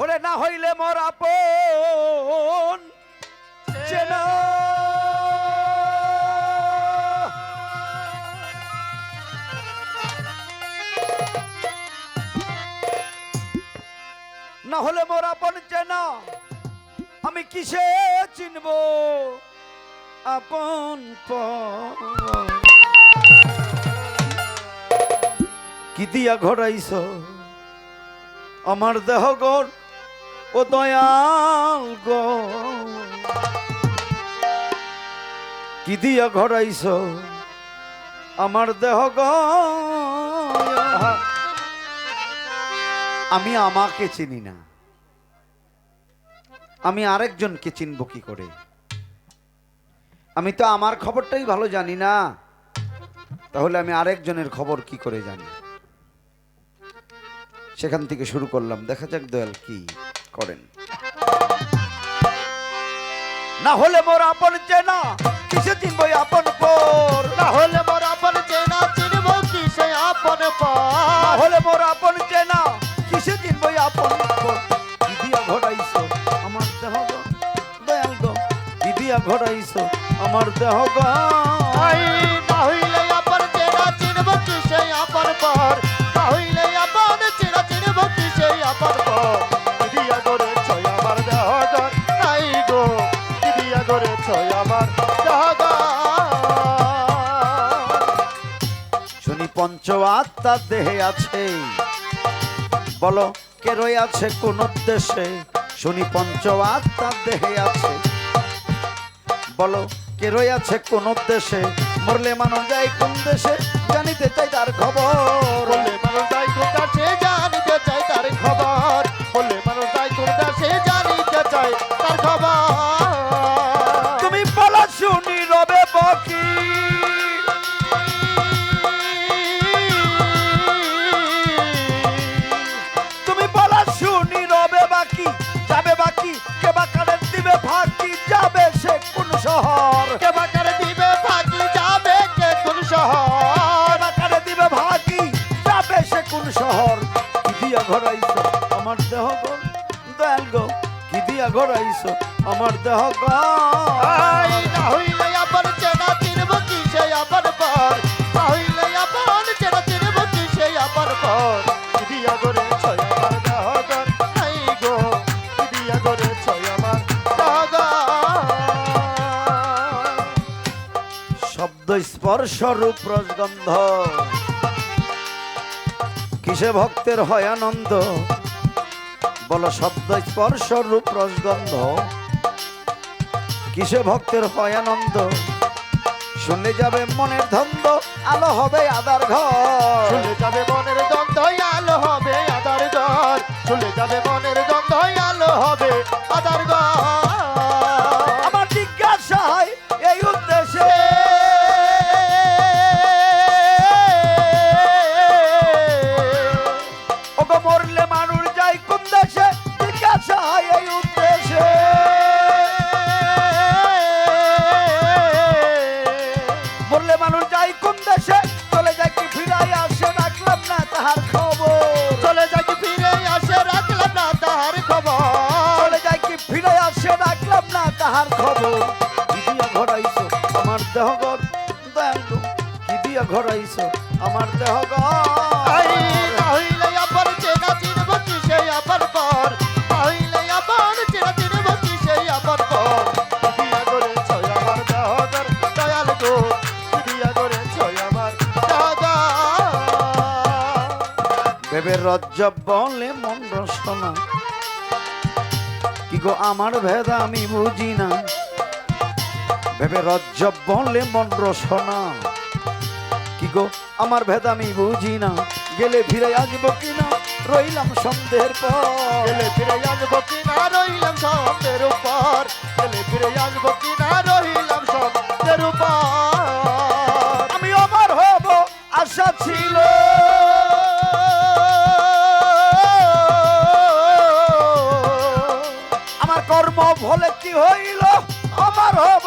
ওরে না হইলে মোর আপন। চেনা। না হলে মোর আপন চেনা। আমি কিসে চিনব? আপন কি দিয়া ঘরাইছ আমার দেহ গর ও দয়াল গো। কি দিয়া ঘরাইছ? আমার দেহ গর আমি আমাকে চিনি না। আমি আরেকজনকে চিনব কি করে? আমি তো আমার খবরটাই ভালো জানি না। তাহলে আমি আরেকজনের খবর কি করে জানি? সেখান থেকে শুরু করলাম। দেখা যাক দয়াল কি করেন। না হলে মোর আপন চেনা কিসে চিনবো আপন পর। না হলে মোর আপন চেনা চিনব কি সে আপন না পার হলে মোর আপন চেনা কিসে চিনবো আপন পর। কি দিয়া আমার দেহ গো, দয়াল গো কি দিয়া আমার দেহ গো দিয়া করে ছয় আমার শুনি, পঞ্চ আত্মা দেহে আছে। বলো কে রয়ে আছে কোন উদ্দেশ্যে? শুনি, পঞ্চ আত্মা দেহে আছে। বলো কে রয়ে আছে কোন উদ্দেশ্যে? মরলে মানো যায় কোন দেশে? ঘরাইছো আমার দেহ গো? দয়াল গো কি দিয়া ঘরাইছো আমার দেহ গো? হইলে স্পর্শ রূপ রসগন্ধ। কিসে ভক্তের হয় আনন্দ? বলো শব্দ স্পর্শ রূপ রসগন্ধ। কিসে ভক্তের হয় আনন্দ? শুনলে যাবে মনের ধন্দ, আলো হবে আদার ঘর। শুনে যাবে মনের দ্বন্দ্ব আলো হবে আদার ঘর। শুনে যাবে মনের দ্বন্দ্ব আলো হবে আদার ঘর। মরলে মানুষ যায় কোন দেশে? জিজ্ঞাসা হয় এই উদ্দেশ্যে। মরলে মানুষ যায় কোন দেশে? চলে যায় কি ফিরাই আসে রাখলাম না তাহার খবর। চলে যাই ফিরে আসে রাখলাম না তাহার খবর। চলে যায় কি ফিরে আসে রাখলাম না তাহার খবর। কি দিয়া ঘরাইছো আমার দেহ গর দয়াল কি দিয়া ঘরাইছো আমার দেহ ভেবে রজ্জ বলে মন রসনা কি গো আমার ভেদ আমি বুঝি না। ভেবে রজ্জ বলে মন রসনা কি গো আমার ভেদ আমি বুঝি না। গেলে ফিরে আসব কিনা রইলাম সন্দেহের পর। গেলে ফিরে আসব ভোলে কি হইল? আমার হব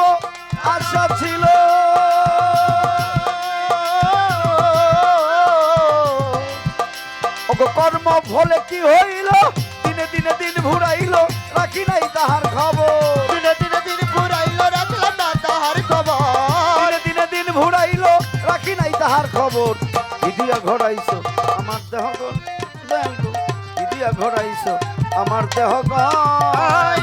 আশা ছিল। কর্ম ভোলে কি হইল? দিনে দিনে দিন ভুরাইল রাখি নাই তাহার খবর। দিনে দিনে দিন ভুরাইল রাখল না তাহার খবর। দিনে দিন ভুরাইল রাখি নাই তাহার খবর। ইদিয়া ঘোরাইছ আমার দেহ গন ইদিয়া ঘোরাইছ আমার দেহ গাই